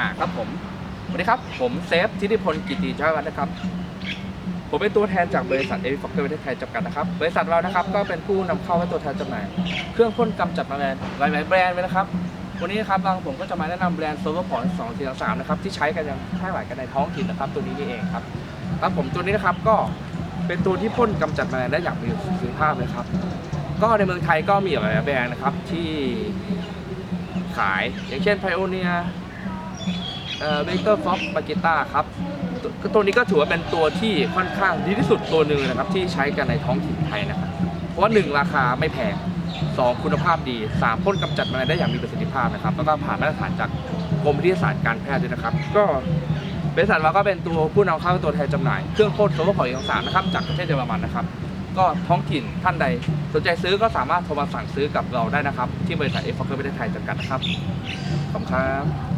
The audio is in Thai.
่าครับผมสวัสดีครับ ผมเซฟธิติพลกิติจ้อยวัฒน์นะครับ ผมเป็นตัวแทนจากบริษัทเอวิฟอกเกอร์ประเทศไทยจำกัดนะครับ บริษัทเรานะครับก็เป็นผู้นำเข้าและตัวแทนจำหน่าย เครื่องพ่นกำจัดแมลงหลายๆแบรนด์เลยนะครับ วันนี้นะครับบางผมก็จะมาแนะนำแบรนด์โซโลพอร์ตสองสี่สามนะครับที่ใช้กันอย่างแพร่หลายกันในท้องถิ่นนะครับตัวนี้นี่เองครับครับผมตัวนี้นะครับก็เป็นตัวที่พ่นกำจัดแมลงได้อย่างมีประสิทธิภาพเลยครับ ก็ในเมืองไทยก็มีหลายแบรนด์นะครับที่ขายอย่างเช่นไพโอเนีย เอ่อเกอร์ฟ็อกบาเกต้าครับตัวตัวนี้ก็ถือว่าเป็นตัวที่ค่อนข้างดีที่สุดตัวหนึ่งนะครับที่ใช้กันในท้องถิ่นไทยนะครับ เพราะว่าหนึ่งราคาไม่แพงสองคุณภาพดีสามพ่นกำจัดแมลงได้อย่างมีประสิทธิภาพนะครับแล้วก็ผ่านมาตรฐานจากกรมวิทยาศาสตร์การแพทย์ด้วยนะครับ ก็บริษัทเราก็เป็นตัวผู้นำเข้าตัวแทนจำหน่ายเครื่องพ่นโซลาร์พอร์ตของสามนะครับจากประเทศเยอรมันนะครับ ก็ท้องถิ่นท่านใด สนใจซื้อก็สามารถโทรมาสั่งซื้อกับเราได้นะครับ ที่บริษัทเอฟฟอเกอร์ประเทศไทยจำกัดนะครับขอบคุณครับ